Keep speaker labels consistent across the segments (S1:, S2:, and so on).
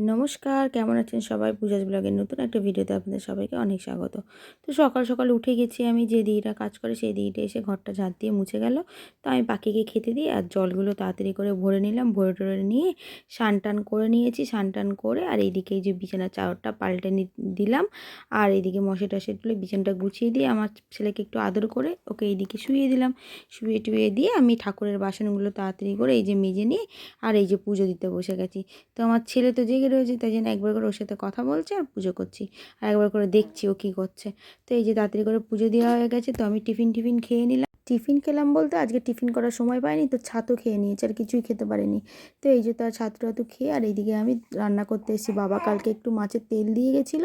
S1: নমস্কার, কেমন আছেন সবাই? পূজাজ ব্লগের নতুন একটা ভিডিওতে আপনাদের সবাইকে অনেক স্বাগত। তো সকাল সকাল উঠে গেছি আমি, যে দিদিটা কাজ করে সেই দিদিটা এসে ঘরটা ঝাঁট দিয়ে মুছে গেল। তো আমি পাখিকে খেতে দিই আর জলগুলো তাড়াতাড়ি করে ভরে নিলাম, ভরে টরে নিয়ে সান টান করে নিয়েছি সান টান করে আর এইদিকে এই যে বিছানা চাওয়ারটা পাল্টে দিলাম আর এইদিকে মশে টসে তুলে বিছানাটা গুছিয়ে দিয়ে আমার ছেলেকে একটু আদর করে ওকে এইদিকে শুয়ে দিলাম। শুয়ে টুয়ে দিয়ে আমি ঠাকুরের বাসনগুলো তাড়াতাড়ি করে এই যে মেজে নিয়ে আর এই যে পুজো দিতে বসে গেছি। তো আমার ছেলে তো জেগে রয়েছে, তাই জন্য একবার করে ওর সাথে কথা বলছে আর পুজো করছি। আর একবার করে দেখছি ও কী করছে। তো এই যে তাড়াতাড়ি করে পুজো দেওয়া হয়ে গেছে, তো আমি টিফিন টিফিন খেয়ে নিলাম। টিফিন খেলাম বলতে আজকে টিফিন করার সময় পাইনি, তো ছাতু খেয়ে নিয়েছি আর কিছুই খেতে পারিনি। তো এই যে তার ছাতু টাতু খেয়ে আর এইদিকে আমি রান্না করতে এসেছি। বাবা কালকে একটু মাছের তেল দিয়ে গেছিল,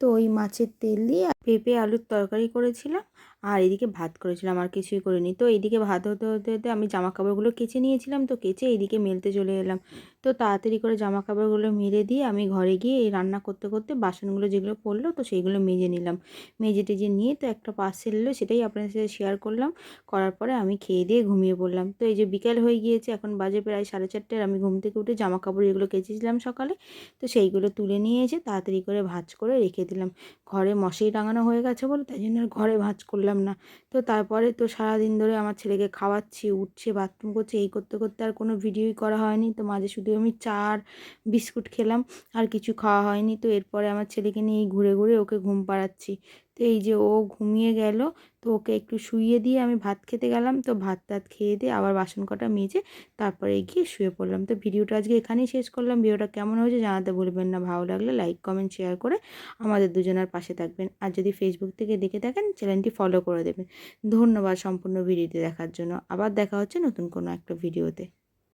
S1: তো ওই মাছের তেল দিয়ে পেঁপে আলুর তরকারি করেছিলাম। আর এদিকে ভাত করেছিলাম, আর কিছুই করিনি। তো এইদিকে ভাত হতে হতে হতে আমি জামা কাপড়গুলো কেচে নিয়েছিলাম, তো কেচে এইদিকে মেলতে চলে এলাম। তো তাড়াতাড়ি করে জামা কাপড়গুলো মেরে দিয়ে আমি ঘরে গিয়ে এই রান্না করতে করতে বাসনগুলো যেগুলো পড়ল, তো সেইগুলো মেজে নিলাম। মেজে টেজে নিয়ে তো একটা পার্সেল এলো, সেটাই আপনাদের সাথে শেয়ার করলাম। করার পরে আমি খেয়ে দিয়ে ঘুমিয়ে পড়লাম। তো এই যে বিকেল হয়ে গিয়েছে, এখন বাজে প্রায় সাড়ে চারটের আমি ঘুম থেকে উঠে জামা কাপড় এগুলো কেচেছিলাম সকালে, তো সেইগুলো তুলে নিয়ে এসে তাড়াতাড়ি করে ভাজ করে রেখে দিলাম। ঘরে মশারি টাঙানো হয়ে গেছে বলে, তাই জন্য ঘরে ভাঁজ করলাম না। তো তারপরে তো সারাদিন ধরে আমার ছেলেকে খাওয়াচ্ছি, উঠছে বাথরুম করছে, এই করতে করতে আর কোনো ভিডিওই করা হয়নি। তো মাঝে শুধু আমি চা আর বিস্কুট খেলাম, আর কিছু খাওয়া হয়নি। তো এরপরে আমার ছেলেকে নিয়ে ঘুরে ঘুরে ওকে ঘুম পাড়াচ্ছি। তো এই যে ও ঘুমিয়ে গেল, তো ওকে একটু শুইয়ে দিয়ে আমি ভাত খেতে গেলাম। তো ভাত টাত খেয়ে দিয়ে আবার বাসন কটা মেজে তারপরে গিয়ে শুয়ে পড়লাম। তো ভিডিওটা আজকে এখানেই শেষ করলাম। ভিডিওটা কেমন হয়েছে জানাতে বলবেন না। ভালো লাগলে লাইক, কমেন্ট, শেয়ার করে আমাদের দুজনের পাশে থাকবেন। আর যদি ফেসবুক থেকে দেখে থাকেন, চ্যানেলটি ফলো করে দেবেন। ধন্যবাদ সম্পূর্ণ ভিডিওটি দেখার জন্য। আবার দেখা হচ্ছে নতুন কোনো একটা ভিডিওতে।